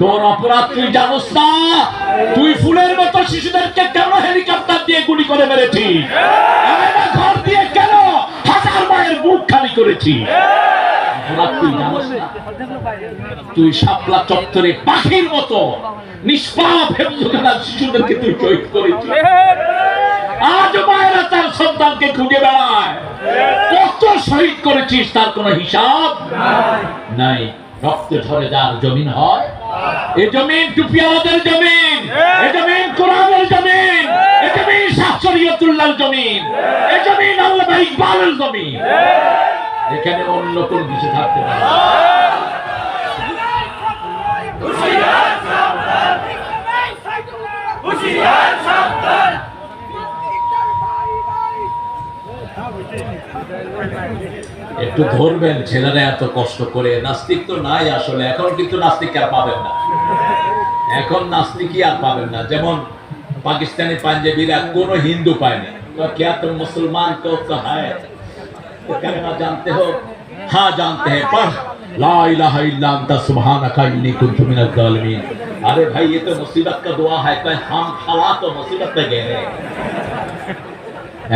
তোর অপরাধ, তুই জানোস না? তুই ফুলের মতো শিশুদেরকে কেন হেলিকপ্টার দিয়ে গুলি করে আয়না ঘর দিয়ে কেন হাজার মায়ের বুক খালি অপরাধ, তুই শাপলা চত্বরে পাখির মতো, নিষ্পাপ তুই শহীদ করেছিস। আজ মায়েরা তার সন্তানকে খুঁজে বেড়ায়। কত শহীদ করেছিস, তার কোনো হিসাব নাই। রক্তে ঝরে যার জমিন হয়, এ জমিন টুপিয়ালাদের জমিন, এ জমিন কোরআনের জমিন, এ জমিন শাহশরীয়তুল্লাহর জমিন, এ জমিন আল্লাহ ইকবালের জমিন। এখানে অন্য কোন কিছু থাকতে পারে না। একটু ধরবেন ছেলেরা এত কষ্ট করে নাস্তিক তো নাই আসলে এখন কিন্তু নাস্তিক আর পাবেন না এখন নাস্তিকই আর পাবেন না যেমন পাকিস্তানি পাঞ্জাবিরা কোন হিন্দু পায়নি তো क्या तुम मुसलमान तो तो है तो कलमा जानते हो हाँ जानते हैं पढ़ ला इलाहा इल्ला अंता सुब्हानका इन्नी कुन्तु मिनज जालिमीन अरे भाई ये तो मुसीबत का दुआ है कोई हम खला तो मुसीबत में गए हैं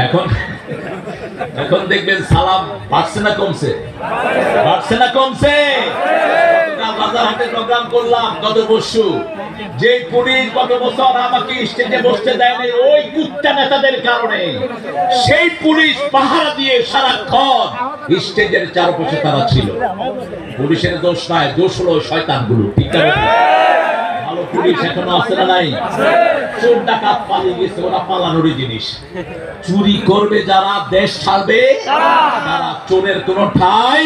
এখন এখন দেখবেন সালাম বাড়ছে না কমছে? বাড়ছে না কমছে? যে পুলিশ আমাকে স্টেজে বসতে দেয়নি, ওই কারণে। সেই পুলিশ দিয়ে স্টেজের চারপাশে তারা ছিল। পুলিশের দোষ নয় দোষ হলো শয়তানগুলো, ঠিক আছে চোর করবে যারা, দেশ ছাড়বে। তারা চোরের ঠাই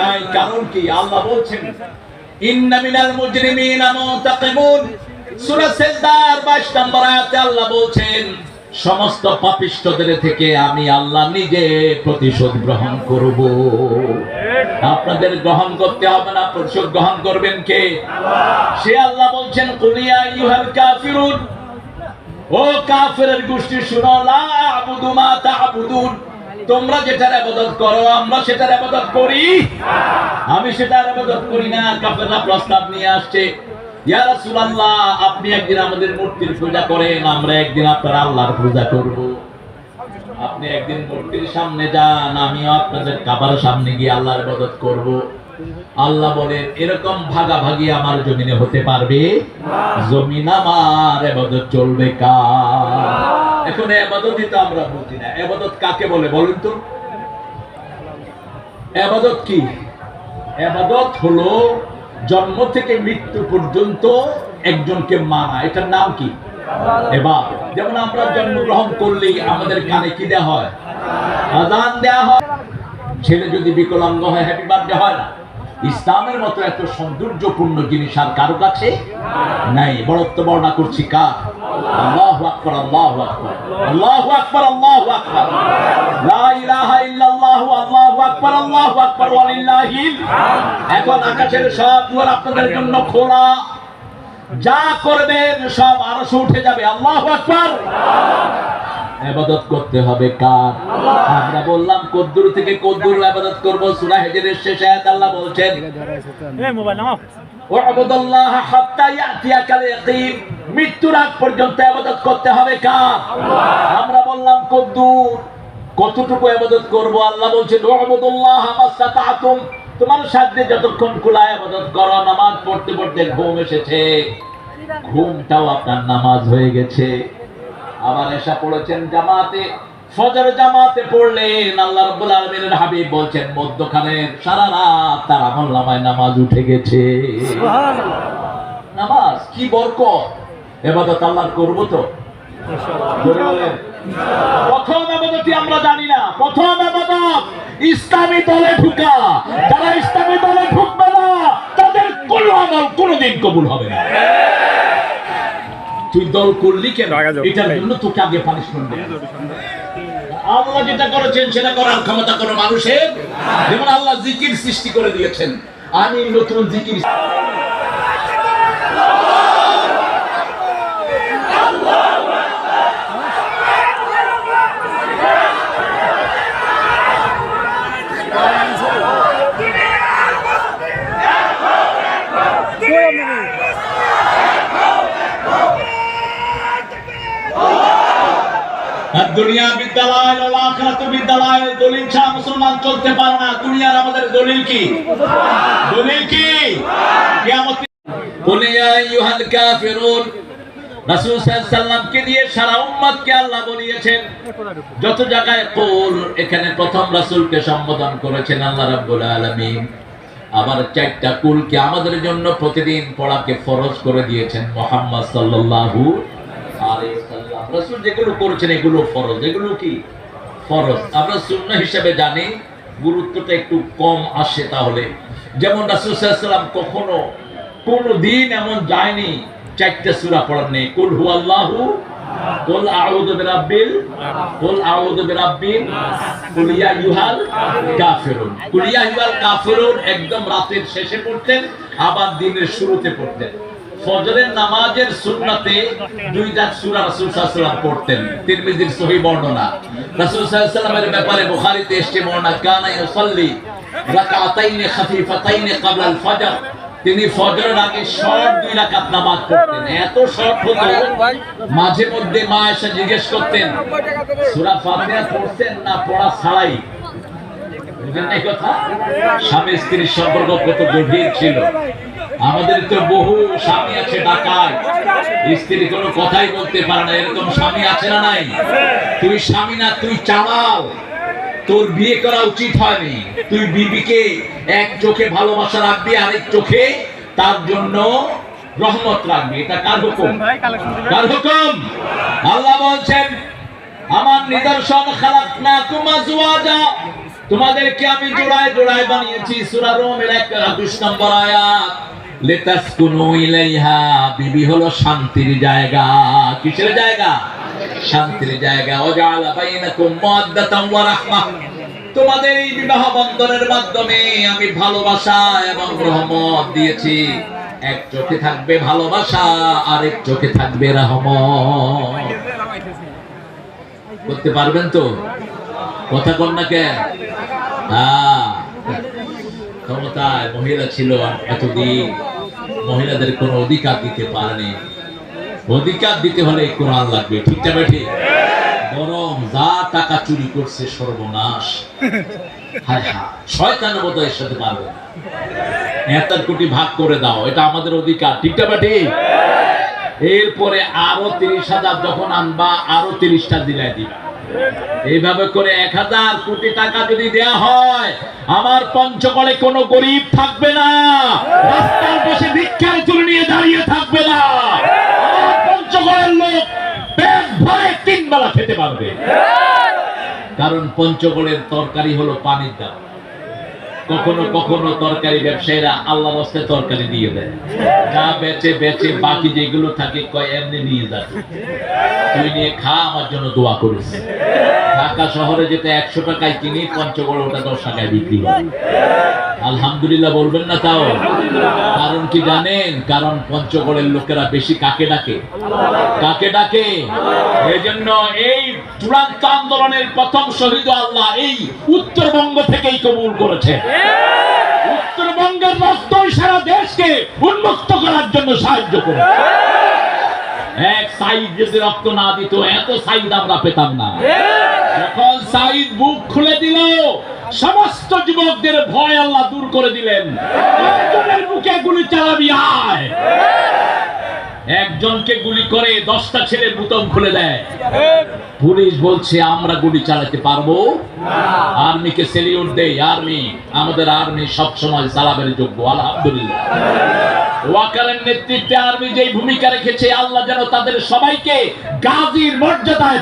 নাই। কারণ কি? আল্লাহ বলছেন মিনাল মুজরিমিনা মুতাকিমুন। সূরা সেজদার 22 নম্বর আয়াতে আল্লাহ বলছেন, সমস্ত পাপিষ্ঠদের থেকে আমি আল্লাহ নিজে প্রতিশোধ গ্রহণ করব। আপনাদের গ্রহণ করতে হবে না, প্রতিশোধ গ্রহণ করবেন কে? সে আল্লাহ বলছেন কুলিয়া কাফিরুন। ও কাফেরের গোষ্ঠী, শুনো, লা আবুদু মা তা'বুদুন। তোমরা যেটার ইবাদত করো, আমরা সেটার ইবাদত করি? আমি সেটার ইবাদত করি না, কাফেররা প্রস্তাব নিয়ে আসছে। ইয়া রাসূলুল্লাহ, আপনি একদিন আমাদের মূর্তির পূজা করেন, আমরা একদিন আপনার আল্লাহর পূজা করব। আপনি একদিন মূর্তির সামনে যান, আমিও আপনাদের কাবার সামনে গিয়ে আল্লাহর ইবাদত করব। আল্লাহ বলেন, এরকম ভাগাভাগি আমার জমিনে হতে পারবে? জমিন আমার এবাদত চলবে কার? এখন এবাদতই তো আমরা বুঝি না। এবাদত কাকে বলে বলুন তো? এবাদত কি? এবাদত হলো জন্ম থেকে মৃত্যু পর্যন্ত একজনকে মানা। এটার নাম কি? এবার যেমন আমরা জন্মগ্রহণ করলেই আমাদের কানে কি দেওয়া হয়? আজান দেওয়া হয়। ছেলে যদি বিকলাঙ্গ হয় হ্যাপি বার্থডে হয় না। ইসলামের মতো এত সৌন্দর্যপূর্ণ জিনিস আর কারও কাছে নাই। বড়ত্ব বর্ণনা করছি কার? লা ইলাহা ইল্লাল্লাহু, আল্লাহু আল্লাহু ওয়ালিল্লাহিল। এখন আকাশের সব দুয়ার আপনাদের জন্য খোলা। যা করবেন সব আরশে উঠে যাবে। আল্লাহু আকবার। আবাদত করতে হবে কার? আমরা বললাম কদ্দুর থেকে কদ্দুর আবাদত করব। সূরা হিজরের শেষে আয়াত আল্লাহ বলছেন মোবাইল ওয়াবুদুল্লাহ হাত্তা ইয়াতিয়াকাল ইয়াকিন মৃত্যুর আগ পর্যন্ত আবাদত করতে হবে কার? আমরা বললাম কদ্দুর। কতটুকু আবাদত করব? আল্লাহ বলছেন ওয়াবুদুল্লাহ মাসাতাতুম তোমার সাধ্যে যতক্ষণ কুলায় আবাদত করো নামাজ পড়তে পড়তে ঘুম এসেছে। ঘুমটাও আপনার নামাজ হয়ে গেছে। আবার এসা পড়েছেন জামাতে ফজর জামাতে পড়লেন। আল্লাহ রাব্বুল আলামিনের হাবিব বলছেন মধ্যখানের সারা রাত তার আমল নামায় নামাজ উঠে গেছে। নামাজ কি বরকত? এবাদত আল্লাহর করব তো? বলেন। প্রথম আমরা জানি না। প্রথম আবাদত ইসলামী দলে ঢুকা। যারা ইসলামী দলে ঢুকবে না তাদের কোনো আমল কোনোদিন কবুল হবে না। তুই দল করলি কেন? এটার জন্য তোকে আগে পানিশমেন্ট আল্লাহ যেটা করেছেন সেটা করার ক্ষমতা কোনো মানুষের? যেমন আল্লাহ জিকির সৃষ্টি করে দিয়েছেন। আমি নতুন জিকির দুনিয়া বিদ্যালয় ওয়াল আখিরাতু বিদ্যালয়, দলিল ছাড়া মুসলমান চলতে পারে না। দুনিয়ার আমাদের দলিল কি? দলিল কি? কিয়ামত বলে, ইয়া আইয়ুহাল কাফিরুন রাসূল সাল্লাল্লাহু আলাইহি সাল্লামকে দিয়ে সারা উম্মতকে আল্লাহ বলিয়েছেন, যত জায়গায় কুল, এখানে প্রথম রাসূলকে সম্বোধন করেছেন আল্লাহ রাব্বুল আলামিন। আবার চারটা কুলকে আমাদের জন্য প্রতিদিন পড়াকে ফরজ করে দিয়েছেন মোহাম্মদ সাল্লাল্লাহু রাসূল যেগুলো করেছেন, এগুলো ফরজ। এগুলো কি? ফরজ। আমরা হিসেবে জানি, গুরুত্বটা একটু কম আসে তাহলে। যেমন রাসূল কখনো কোন দিন এমন যায়নি সূরা পড়ার নেই। কুল হুয়াল্লাহু, কুল বিরাব্বিল, কুল আইয়ুহাল কাফিরুন। কাফিরুন একদম রাতের শেষে পড়তেন, আবার দিনের শুরুতে পড়তেন। ফজরের নামাজের সুন্নাতে দুইটা সূরা রাসূল সাল্লাল্লাহু আলাইহি ওয়াসাল্লাম পড়তেন। তিরমিজির সহিহ বর্ণনা। রাসূল সাল্লাল্লাহু আলাইহি ওয়াসাল্লামের ব্যাপারে বুখারীতে এসেছে বর্ণনা, কানা ইউসাল্লি রাকাতাইনি খাফিফাতাইনি ক্বাবলা আল ফজর তিনি ফজরের আগে শর্ট দুই রাকাত নামাজ পড়তেন। এত শর্ট হতো, মাঝে মধ্যে মা এসে জিজ্ঞেস করতেন, সূরা ফাতিহা পড়ছেন না পড়া ছাড়াই? কথা? স্বামী স্ত্রীর সম্পর্ক কত গভীর ছিল। আমাদের তো বহু স্বামী আছে ঢাকায় স্ত্রী কোনো কথাই বলতে পারে না এরকম স্বামী আছে না নাই? তুই স্বামী না তুই চালাও। তোর বিয়ে করা উচিত হয়নি। তুই বিবিকে এক চোখে ভালোবাসা রাখবি আরেক চোখে তার জন্য রহমত রাখবি। এটা কার হুকুম? কার হুকুম? আল্লাহ বলছেন আমার নিদর্শন খালাকনা কুমা জুয়াজা তোমাদেরকে আমি জোড়ায় জোড়ায় বানিয়েছি। সূরা রোমের 21 নম্বর আয়াত। লিতাসকুনু ইলাইহা, বিবি হলো শান্তির জায়গা। কিসের জায়গা? শান্তির জায়গা। বাইনাকুম ওয়া তোমাদের এই বিবাহ বন্ধনের মাধ্যমে আমি ভালোবাসা এবং রহমত দিয়েছি। এক চোখে থাকবে ভালোবাসা, আরেক চোখে থাকবে রহমত। করতে পারবেন তো? কথা কন না কেন? হ্যাঁ। ক্ষমতায় মহিলা ছিল এতদিন। মহিলাদের কোনো অধিকার দিতে পারেনি অধিকার দিতে হলে কোরআন লাগবে, ঠিক যাবে ঠিক? বরং যা টাকা চুরি করছে সর্বনাশ। হায় শয়তানের মতো এর সাথে পারবে না। এত কোটি ভাগ করে দাও, এটা আমাদের অধিকার, ঠিক ঠিক? এরপরে আরও তিরিশ হাজার যখন আনবা, আরও তিরিশটা দিলাই দিবা। এইভাবে করে এক হাজার কোটি টাকা যদি দেয়া হয়, আমার পঞ্চগড়ে কোনো গরিব থাকবে না। রাস্তার পাশে ভিক্ষার চুল নিয়ে দাঁড়িয়ে থাকবে না। আমার পঞ্চগড়ের লোক ভরে তিন বেলা খেতে পারবে। কারণ পঞ্চগড়ের তরকারি হলো পানির দাম। কখনো কখনো তরকারি ব্যবসায়ীরা আল্লাহ রাস্তে তরকারি দিয়ে দেয়। যা বেচে বেচে বাকি যেগুলো থাকে কয় এমনি নিয়ে যাবে তুই নিয়ে খা, আমার জন্য দোয়া করিস। ঢাকা শহরে যেতে একশো টাকায় কিনি, পঞ্চগড় ওটা দশ টাকায় বিক্রি হয়। আলহামদুলিল্লাহ বলবেন না তাও। কারণ কি জানেন? কারণ পঞ্চগড়ের লোকেরা বেশি কাকে ডাকে? কাকে ডাকে? এই জন্য এই চূড়ান্ত আন্দোলনের প্রথম শহীদ আল্লাহ এই উত্তরবঙ্গ থেকেই কবুল করেছে উত্তরবঙ্গের রক্তই সারা দেশকে উন্মুক্ত করার জন্য সাহায্য করে এক সাইড যদি রক্ত না দিত এত সাইড আমরা পেতাম না। যখন সাইদ বুক খুলে দিল সমস্ত যুবকদের ভয় আল্লাহ দূর করে দিলেন। বুকে গুলি চালাবি আয়। একজনকে গুলি করে দশটা ছেলে বুতম খুলে দেয়। পুলিশ বলছে, আমরা গুলি চালাতে পারব। আর্মিকে সেলিউট দেই, আর্মি। আমাদের আর্মি সবসময় সালাবের যোগ্য, আলহামদুলিল্লাহ। ওয়াকারের নেতৃত্বে আর্মি যেই ভূমিকা রেখেছে, আল্লাহ যেন তাদের সবাইকে গাজীর মর্যাদায়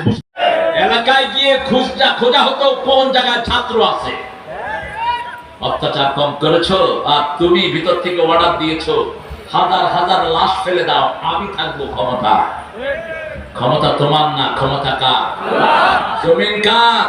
এলাকায় গিয়ে খুঁজা খোঁজা হতো কোন জায়গায় ছাত্র আছে। অত্যাচার কম করেছ, আর তুমি ভিতর থেকে অর্ডার দিয়েছ। হাজার হাজার লাশ ফেলে দাও আমি থাকব ক্ষমতা। ক্ষমতা তোমার না ক্ষমতা কার? জমিন কার?